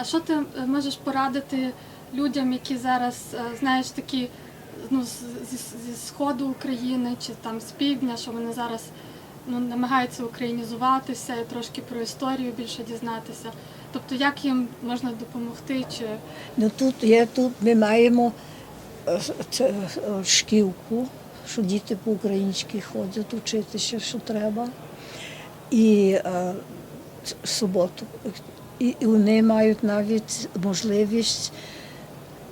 А що ти е, можеш порадити людям, які зараз, е, знаєш, такі ну, зі, зі сходу України чи там з півдня, що вони зараз ну, намагаються українізуватися і трошки про історію більше дізнатися. Тобто, як їм можна допомогти? Чи Ну тут є тут, ми маємо е, це, шкілку, що діти по-українськи ходять вчитися, що треба. І е, суботу. І, вони мають навіть можливість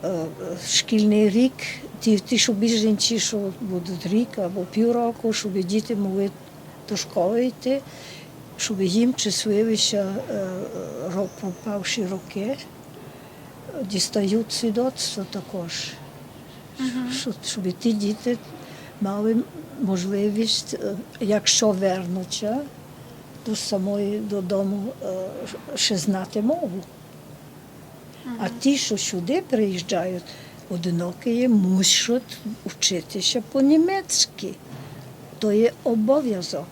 е, шкільний рік, ті, ті, що біженці, що будуть рік або півроку, щоб діти могли до школи йти, щоб їм числилися е, ро- пропавші роки. Дістають свідоцтво також, щоб, щоб ті діти мали можливість, е, якщо вернуться до самої додому, е, ще знати мову. А ті, що сюди приїжджають, одинокі, мусять вчитися по-німецьки. То є обов'язок.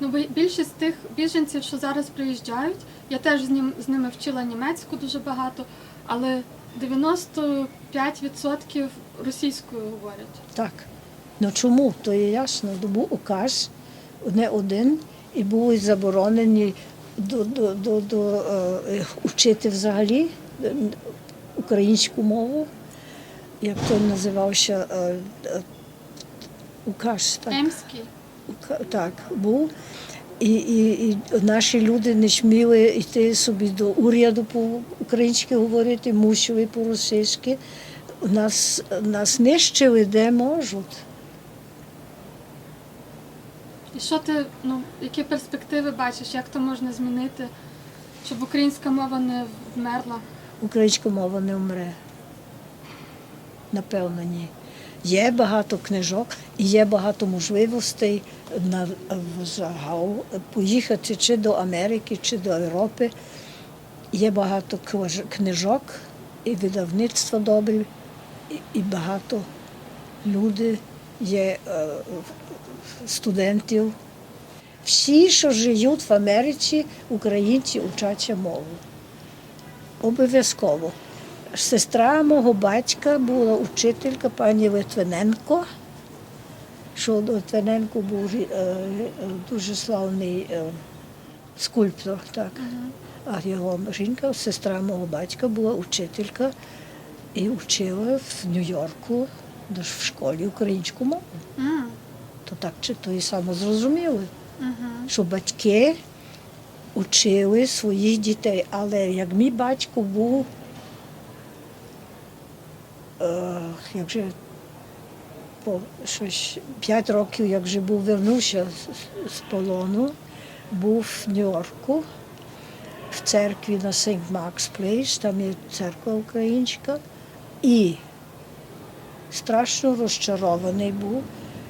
ну більшість тих біженців, що зараз приїжджають, я теж з ним з ними вчила німецьку дуже багато, але 95% російською говорять. Так. Ну чому? То є ясно. То був указ не один, і були заборонені до, до, до, до, е, вчити взагалі е, українську мову, як то називався е, е, указ. Так. Емський. Так, був. І, і, і наші люди не сміли йти собі до уряду по-українськи говорити, мусили по-російськи. Нас, нас нищили де можуть. І що ти, ну, які перспективи бачиш, як то можна змінити, щоб українська мова не вмерла? Українська мова не вмре. Напевно, ні. Є багато книжок і є багато можливостей на загал поїхати чи до Америки, чи до Європи. Є багато книжок і видавництва добрі, і, і багато людей є е, студентів. Всі, що живуть в Америці, українці вчаться мову. Обов'язково. Сестра мого батька була учителька пані Литвиненко, що Литвиненко був е, е, дуже славний скульптор. Так. А його жінка, сестра мого батька, була учителька і вчила в Нью-Йорку в школі українську мову. М, То так чи то і саме зрозуміли мгм. що батьки учили своїх дітей. Але як мій батько був, е, як же по щось 5 років, як же був вернувся з, з полону, був в Нью-Йорку, в церкві на St. Mark's Place, там є церква українська, і страшно розчарований був,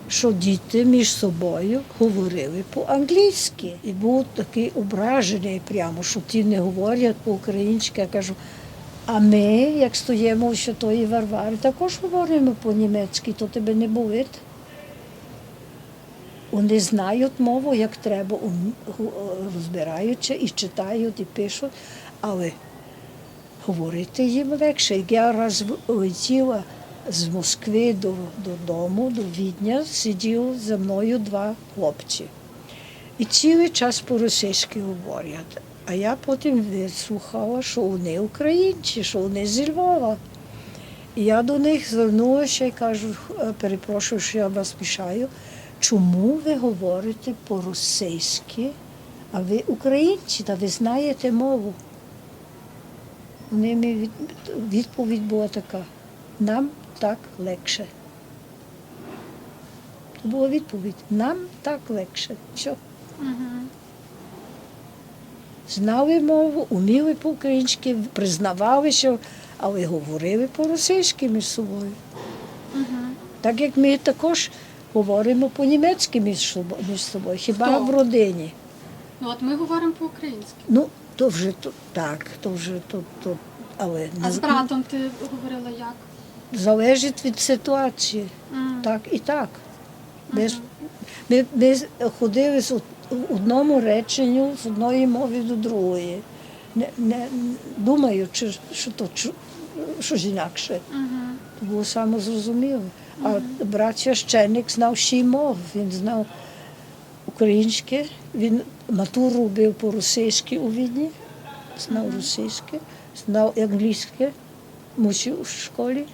що діти між собою говорили по-англійськи. І був такий ображений прямо, що ті не говорять по-українськи. Я кажу, а ми, як стоїмо в Святої Варвари, також говоримо по-німецьки, то тебе не болить. Вони знають мову, як треба, розбираються і читають, і пишуть, але говорити їм легше. Як я раз летіла з Москви до, додому, до Відня, сиділи за мною два хлопці. І цілий час по-російськи говорять. А я потім вислухала, що вони українці, що вони зі Львова. І я до них звернулася і кажу, «Е, перепрошую, що я вас мішаю. Чому ви говорите по-російськи, а ви українці, та ви знаєте мову? Вони мені відповідь була така: нам так легше. Це була відповідь. Нам так легше. Все. Знали мову, уміли по-українськи, признавалися, але говорили по-російськи між собою. Так як ми також говоримо по-німецьки між собою, хіба Хто? в родині. Ну от ми говоримо по-українськи. Ну, то вже то, так, то вже то, то але А з братом ти говорила як? Залежить від ситуації. М, Так і так. Ми, ж- мгм. ми, ми ходили з одному реченню з одної мови до другої. не, не думаючи, що то щось інакше. Угу. То було саме зрозуміло. А брат священник знав ще й мов. Він знав українське, він матуру робив по-російськи у Відні, знав російське, знав англійське, мусив у школі.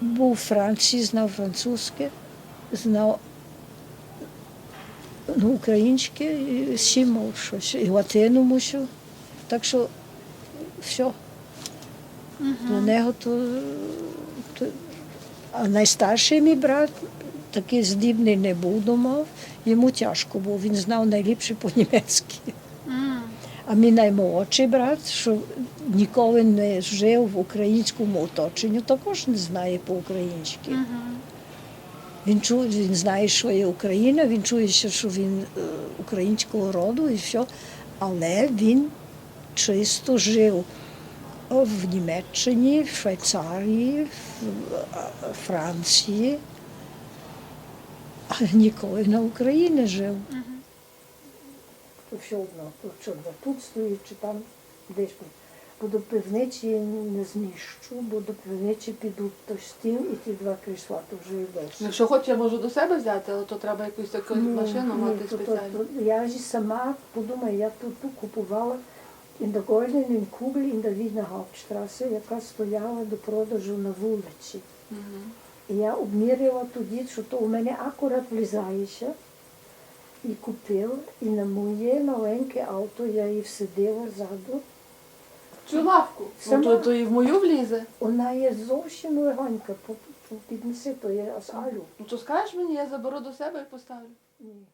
Був у Франції, знав французьке, знав ну, українське і ще мов щось. І латину мусив. Так що все. Для нього то, то. А найстарший мій брат такий здібний не був думав. Йому тяжко було, він знав найліпше по-німецьки. А мій наймолодший брат, що ніколи не жив в українському оточенні, також не знає по-українськи. Він чує, він знає, що є Україна, він чує, що він е, українського роду і все. Але він чисто жив в Німеччині, в Швейцарії, в е, Франції, але ніколи на Україні жив. То все одно, то що тут стоїть, чи там десь. Бо до пивниці не знищу, бо до пивниці підуть той стіл і ті два крісла, то вже і десь. Якщо хоч я можу до себе взяти, але то треба якусь таку машину мати то- то- спеціальну. Я ж сама подумаю, я тут ту купувала in der Goldenen Kugel in der Wiener Hauptstraße, яка стояла до продажу на вулиці. І я обміряла тоді, що то у мене акурат влізається. І купила, і на моє маленьке авто я її всадила ззаду. Цю лавку. Ну, то, то і в мою влізе. Вона є зовсім легонька, піднеси, то я з алю. Ну то скажеш мені, я заберу до себе і поставлю. Ні.